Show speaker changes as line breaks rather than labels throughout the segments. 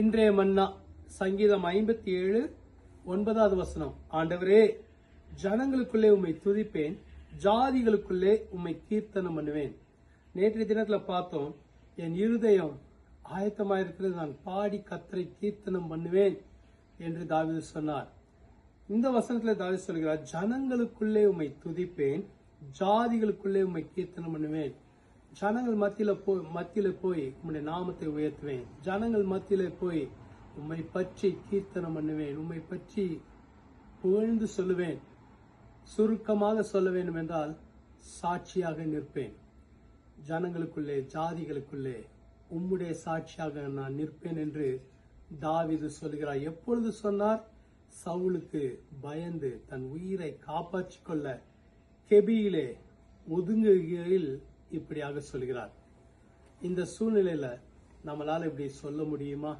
இன்றைய மன்னா சங்கீதம் ஐம்பத்தி ஏழு ஒன்பதாவது வசனம். ஆண்டவரே ஜனங்களுக்குள்ளே உம்மை துதிப்பேன் ஜாதிகளுக்குள்ளே உம்மை கீர்த்தனம் பண்ணுவேன். நேற்றைய தினத்துல பார்த்தோம் என் இருதயம் ஆயத்தமாயிருக்கிறது நான் பாடி கத்தரை கீர்த்தனம் பண்ணுவேன் என்று தாவீது சொன்னார். இந்த வசனத்துல தாவீது சொல்கிறார் ஜனங்களுக்குள்ளே உம்மை துதிப்பேன் ஜாதிகளுக்குள்ளே உம்மை கீர்த்தனம் பண்ணுவேன். ஜனங்கள் மத்தியில போய் மத்தியில போய் உம்முடைய நாமத்தை உயர்த்துவேன். ஜனங்கள் மத்தியில போய் உம்மை பற்றி கீர்த்தனம் பண்ணுவேன். உம்மை பற்றி புகழ்ந்து சொல்லுவேன். சுருக்கமாக சொல்ல வேண்டும் என்றால் சாட்சியாக நிற்பேன். ஜனங்களுக்குள்ளே ஜாதிகளுக்குள்ளே உம்முடைய சாட்சியாக நான் நிற்பேன் என்று தாவிது சொல்கிறார் எப்பொழுது சொன்னார்? சவுலுக்கு பயந்து தன் உயிரை காப்பாற்றிக் கொள்ள கெபியிலே ஒதுங்குகையில் இப்படியாக சொல்கிறார். இந்த சூழ்நிலையில நம்மளால இப்படி சொல்ல முடியுமா?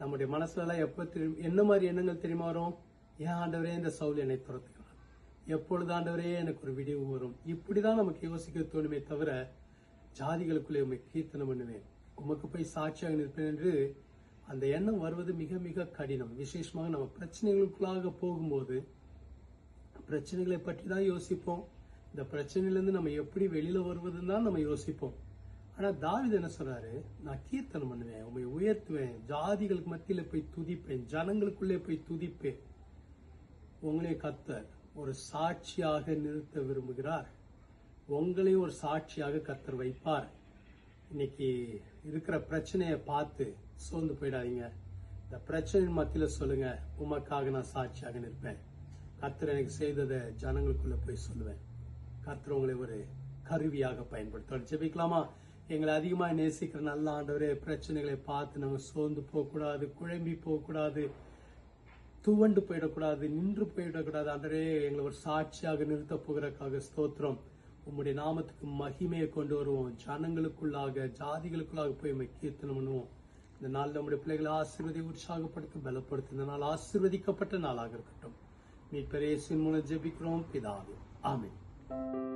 நம்முடைய மனசுல எல்லாம் எப்ப தெரியும் என்ன மாதிரி எண்ணங்கள் தெரியுமா வரும்? ஏன் ஆண்டவரே இந்த சவுல் என்னை துரத்துகிறார்? எப்பொழுது ஆண்டவரே எனக்கு ஒரு விடிவு வரும்? இப்படிதான் நமக்கு யோசிக்க தோணுமே தவிர ஜாதிகளுக்குள்ளே உண்மை கீர்த்தனம் பண்ணுவேன். உமக்கு போய் சாட்சியாக நிற்பேன் என்று அந்த எண்ணம் வருவது மிக மிக கடினம். விசேஷமாக நம்ம பிரச்சனைகளுக்குள்ளாக போகும்போது பிரச்சனைகளை பற்றி தான் யோசிப்போம். இந்த பிரச்சனையிலேருந்து நம்ம எப்படி வெளியில வருவதுன்னு தான் நம்ம யோசிப்போம். ஆனா தாவிது என்ன சொல்றாரு? நான் கீர்த்தனம் பண்ணுவேன் உண்மை உயர்த்துவேன் ஜாதிகளுக்கு மத்தியில போய் துதிப்பேன் ஜனங்களுக்குள்ளே போய் துதிப்பேன். உங்களே கத்தர் ஒரு சாட்சியாக நிறுத்த விரும்புகிறார். உங்களையும் ஒரு சாட்சியாக கத்தர் வைப்பார். இன்னைக்கு இருக்கிற பிரச்சனையை பார்த்து சோர்ந்து போயிடாதீங்க. இந்த பிரச்சனையின் மத்தியில சொல்லுங்க உமக்காக நான் சாட்சியாக நிற்பேன். கத்தர் எனக்கு செய்ததை ஜனங்களுக்குள்ள போய் சொல்லுவேன். கர்த்தர் உங்களை ஒரு கருவியாக பயன்படுத்துவார். ஜெபிக்கலாமா? எங்களை அதிகமா நேசிக்கிற நல்ல ஆண்டவரே பிரச்சனைகளை பார்த்து நம்ம சோர்ந்து போகக்கூடாது குழம்பி போகக்கூடாது துவண்டு போயிடக்கூடாது நின்று போயிடக்கூடாது. ஆண்டரே எங்களை ஒரு சாட்சியாக நிறுத்த போகிறக்காக ஸ்தோத்திரம். உம்முடைய நாமத்துக்கு மகிமையை கொண்டு வருவோம். ஜனங்களுக்குள்ளாக ஜாதிகளுக்குள்ளாக போய் கீர்த்தனம் பண்ணுவோம். இந்த நாள் நம்முடைய பிள்ளைகளை ஆசீர்வதி உற்சாகப்படுத்த பலப்படுத்த இந்த நாள் ஆசீர்வதிக்கப்பட்ட நாளாக இருக்கட்டும். மீட்பரேசின் மூலம் ஜெபிக்கிறோம் பிதாவே. you